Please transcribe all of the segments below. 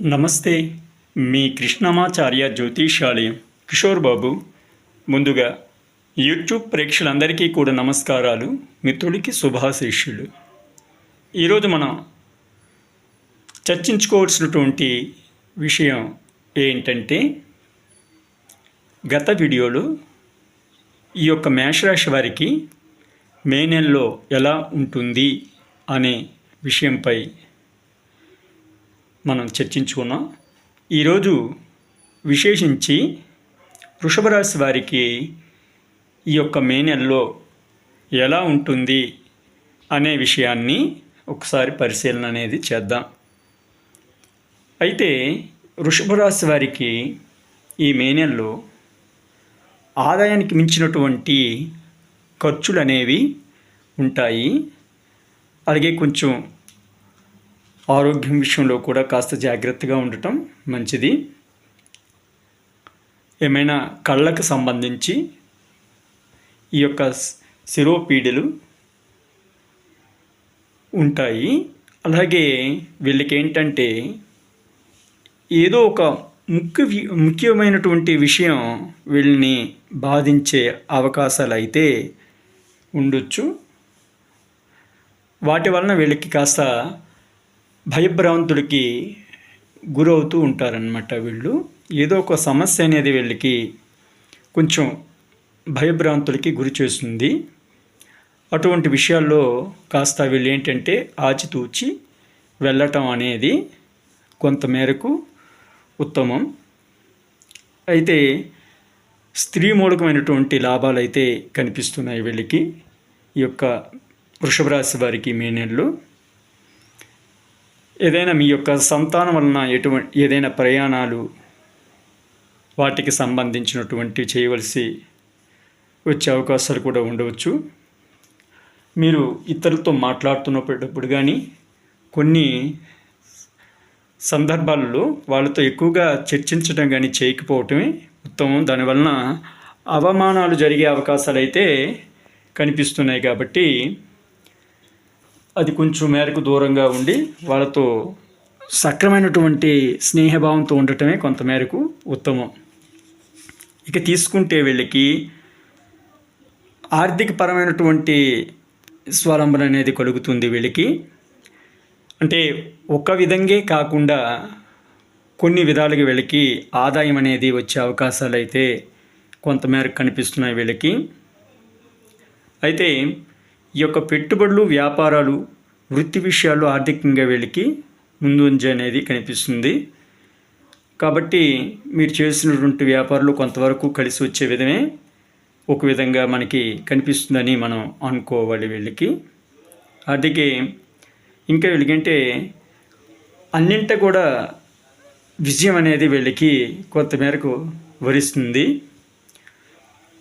నమస్తే మీ కృష్ణమాచార్య జ్యోతిషాలయం కిషోర్ బాబు. ముందుగా యూట్యూబ్ ప్రేక్షకులందరికీ కూడా నమస్కారాలు మిత్రుడికి శుభాశీష్యులు ఈరోజు మనం చర్చించుకోవాల్సినటువంటి విషయం ఏంటంటే గత వీడియోలో ఈ యొక్క మేషరాశి వారికి మే నెలలో ఎలా ఉంటుంది అనే విషయంపై మనం చర్చించుకున్నాం. ఈరోజు విశేషించి వృషభ రాశి వారికి ఈ యొక్క మే నెలలో ఎలా ఉంటుంది అనే విషయాన్ని ఒకసారి పరిశీలన అనేది చేద్దాం. అయితే వృషభ రాశి వారికి ఈ మే నెలలో ఆదాయానికి మించినటువంటి ఖర్చులు అనేవి ఉంటాయి. అలాగే కొంచెం ఆరోగ్యం విషయంలో కూడా కాస్త జాగ్రత్తగా ఉండటం మంచిది. ఏమైనా కళ్ళకు సంబంధించి ఈ యొక్క శిరోపీడలు ఉంటాయి. అలాగే వీళ్ళకి ఏంటంటే ఏదో ఒక ముఖ్య ముఖ్యమైనటువంటి విషయం వీళ్ళని బాధించే అవకాశాలు అయితే ఉండొచ్చు. వాటి వలన వీళ్ళకి కాస్త భయభ్రాంతులకి గురవుతూ ఉంటారనమాట వీళ్ళు. ఏదో ఒక సమస్య అనేది వీళ్ళకి కొంచెం భయభ్రాంతులకి గురి చేస్తుంది. అటువంటి విషయాల్లో కాస్త వీళ్ళు ఏంటంటే ఆచితూచి వెళ్ళటం అనేది కొంతమేరకు ఉత్తమం. అయితే స్త్రీ మూలకమైనటువంటి లాభాలు అయితే కనిపిస్తున్నాయి వీళ్ళకి. ఈ యొక్క వృషభ రాశి వారికి మే నెలలో. ఏదైనా మీ యొక్క సంతానం వలన ఎటువంటి ఏదైనా ప్రయాణాలు వాటికి సంబంధించినటువంటి చేయవలసి వచ్చే అవకాశాలు కూడా ఉండవచ్చు. మీరు ఇతరులతో మాట్లాడుతున్నప్పుడు కానీ కొన్ని సందర్భాల్లో వాళ్ళతో ఎక్కువగా చర్చించడం కానీ చేయకపోవటమే ఉత్తమం. దానివలన అవమానాలు జరిగే అవకాశాలు అయితే కనిపిస్తున్నాయి కాబట్టి అది కొంచెం మేరకు దూరంగా ఉండి వాళ్ళతో సక్రమైనటువంటి స్నేహభావంతో ఉండటమే కొంతమేరకు ఉత్తమం. ఇక తీసుకుంటే వీళ్ళకి ఆర్థిక పరమైనటువంటి స్వలంబన అనేది కలుగుతుంది వీళ్ళకి. అంటే ఒక విధంగా కాకుండా కొన్ని విధాలుగా వీళ్ళకి ఆదాయం అనేది వచ్చే అవకాశాలు అయితే కొంతమేరకు కనిపిస్తున్నాయి వీళ్ళకి. అయితే ఈ యొక్క పెట్టుబడులు వ్యాపారాలు వృత్తి విషయాలు ఆర్థికంగా వీళ్ళకి ముందుంజ అనేది కనిపిస్తుంది. కాబట్టి మీరు చేసినటువంటి వ్యాపారాలు కొంతవరకు కలిసి వచ్చే విధమే ఒక విధంగా మనకి కనిపిస్తుందని మనం అనుకోవాలి వీళ్ళకి. అందుకే ఇంకా వీళ్ళకంటే అన్నింట కూడా విజయం అనేది వీళ్ళకి కొంతమేరకు వరిస్తుంది.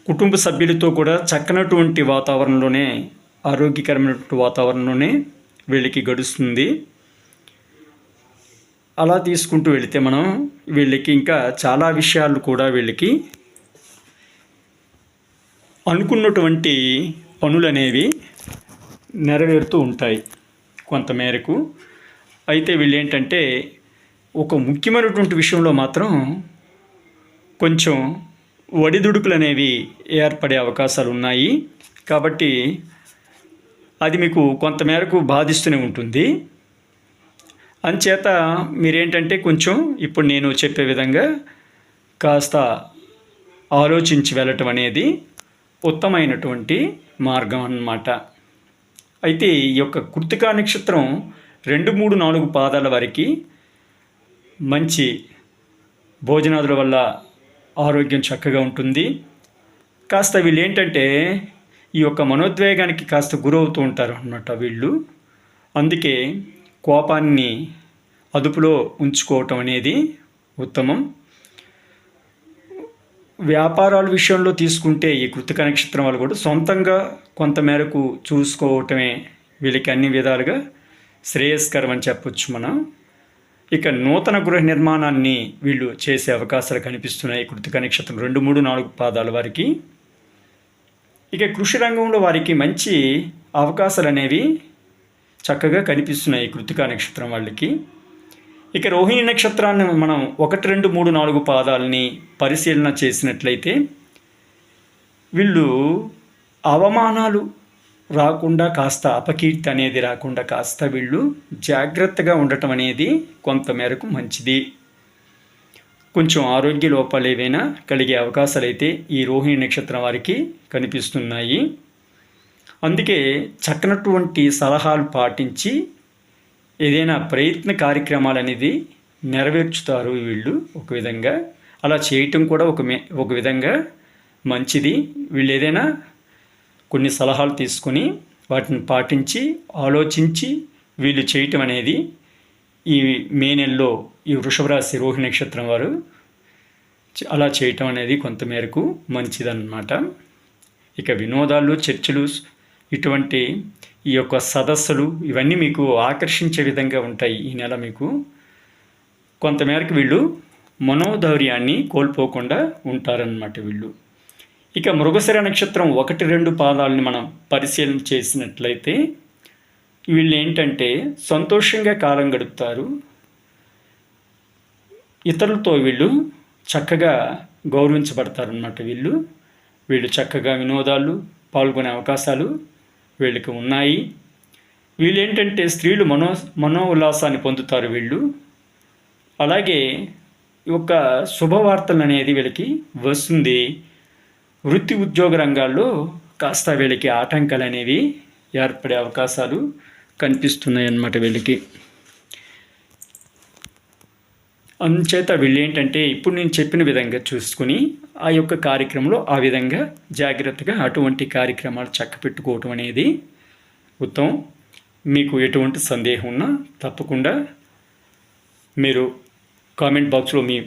కుటుంబ సభ్యులతో కూడా చక్కనటువంటి వాతావరణంలోనే ఆరోగ్యకరమైనటువంటి వాతావరణంలోనే వీళ్ళకి గడుస్తుంది. అలా తీసుకుంటూ వెళితే మనం వీళ్ళకి ఇంకా చాలా విషయాలు కూడా వీళ్ళకి అనుకున్నటువంటి పనులు అనేవి నెరవేరుతూ ఉంటాయి కొంతమేరకు. అయితే వీళ్ళు ఏంటంటే ఒక ముఖ్యమైనటువంటి విషయంలో మాత్రం కొంచెం ఒడిదుడుకులు అనేవి ఏర్పడే అవకాశాలు ఉన్నాయి కాబట్టి అది మీకు కొంతమేరకు బాధిస్తూనే ఉంటుంది. అంచేత మీరేంటంటే కొంచెం ఇప్పుడు నేను చెప్పే విధంగా కాస్త ఆలోచించి వెళ్ళటం అనేది ఉత్తమైనటువంటి మార్గం అన్నమాట. అయితే ఈ యొక్క కృతికా నక్షత్రం రెండు మూడు నాలుగు పాదాల వరకు మంచి భోజనాదుల వల్ల ఆరోగ్యం చక్కగా ఉంటుంది. కాస్త వీళ్ళు ఏంటంటే ఈ యొక్క మనోద్వేగానికి కాస్త గురవుతూ ఉంటారు అన్నమాట వీళ్ళు. అందుకే కోపాన్ని అదుపులో ఉంచుకోవటం అనేది ఉత్తమం. వ్యాపారాల విషయంలో తీసుకుంటే ఈ కృతిక నక్షత్రం వాళ్ళు కూడా సొంతంగా కొంతమేరకు చూసుకోవటమే వీళ్ళకి అన్ని విధాలుగా శ్రేయస్కరం అని చెప్పొచ్చు మనం. ఇక నూతన గృహ నిర్మాణాన్ని వీళ్ళు చేసే అవకాశాలు కనిపిస్తున్నాయి కృతిక నక్షత్రం రెండు మూడు నాలుగు పాదాల వారికి. ఇక కృషి రంగంలో వారికి మంచి అవకాశాలు అనేవి చక్కగా కనిపిస్తున్నాయి కృతికా నక్షత్రం వాళ్ళకి. ఇక రోహిణి నక్షత్రాన్ని మనం ఒకటి రెండు మూడు నాలుగు పాదాలని పరిశీలన చేసినట్లయితే వీళ్ళు అవమానాలు రాకుండా కాస్త అపకీర్తి అనేది రాకుండా కాస్త వీళ్ళు జాగ్రత్తగా ఉండటం అనేది కొంతమేరకు మంచిది. కొంచెం ఆరోగ్య లోపాలు ఏవైనా కలిగే అవకాశాలు అయితే ఈ రోహిణి నక్షత్రం వారికి కనిపిస్తున్నాయి. అందుకే చక్కనటువంటి సలహాలు పాటించి ఏదైనా ప్రయత్న కార్యక్రమాలు అనేది నెరవేర్చుతారు వీళ్ళు ఒక విధంగా. అలా చేయటం కూడా ఒక ఒక విధంగా మంచిది. వీళ్ళు ఏదైనా కొన్ని సలహాలు తీసుకొని వాటిని పాటించి ఆలోచించి వీళ్ళు చేయటం అనేది ఈ మే నెలలో ఈ వృషభరాశి రోహి నక్షత్రం వారు అలా చేయటం అనేది కొంతమేరకు మంచిదన్నమాట. ఇక వినోదాలు చర్చలు ఇటువంటి ఈ యొక్క సదస్సులు ఇవన్నీ మీకు ఆకర్షించే విధంగా ఉంటాయి ఈ నెల మీకు. కొంతమేరకు వీళ్ళు మనోధైర్యాన్ని కోల్పోకుండా ఉంటారన్నమాట వీళ్ళు. ఇక మృగశిర నక్షత్రం ఒకటి రెండు పాదాలని మనం పరిశీలన చేసినట్లయితే వీళ్ళు ఏంటంటే సంతోషంగా కాలం గడుపుతారు. ఇతరులతో వీళ్ళు చక్కగా గౌరవించబడతారన్నమాట వీళ్ళు. వీళ్ళు చక్కగా వినోదాలు పాల్గొనే అవకాశాలు వీళ్ళకి ఉన్నాయి. వీళ్ళు ఏంటంటే స్త్రీలు మనో మనో ఉల్లాసాన్ని పొందుతారు వీళ్ళు. అలాగే ఒక శుభవార్తలు అనేది వీళ్ళకి వస్తుంది. వృత్తి ఉద్యోగ రంగాల్లో కాస్త వీళ్ళకి ఆటంకాలు అనేవి ఏర్పడే అవకాశాలు కనిపిస్తున్నాయి అన్నమాట వీళ్ళకి. అందుచేత వీళ్ళు ఏంటంటే ఇప్పుడు నేను చెప్పిన విధంగా చూసుకుని ఆ యొక్క కార్యక్రమంలో ఆ విధంగా జాగ్రత్తగా అటువంటి కార్యక్రమాలు చక్కపెట్టుకోవటం అనేది ఉత్తమం. మీకు ఎటువంటి సందేహం ఉన్నా తప్పకుండా మీరు కామెంట్ బాక్స్లో మీ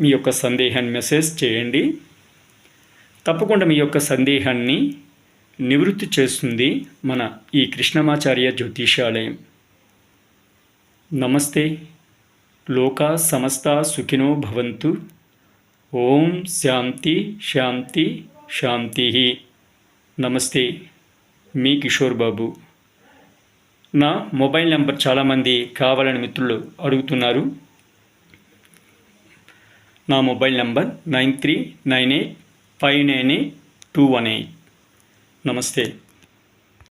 మీ యొక్క సందేహాన్ని మెసేజ్ చేయండి. తప్పకుండా మీ యొక్క సందేహాన్ని నివృత్తి చేస్తుంది మన ఈ కృష్ణమాచార్య జ్యోతిషాలయం నమస్తే. లోకా సమస్త సుఖినో భవంతు. ఓం శాంతి శాంతి శాంతి. నమస్తే. మీ కిషోర్ బాబు. నా మొబైల్ నెంబర్ చాలామంది కావాలని మిత్రులు అడుగుతున్నారు. నా mobile number nine three nine eight five nine eight two one eight. నమస్తే.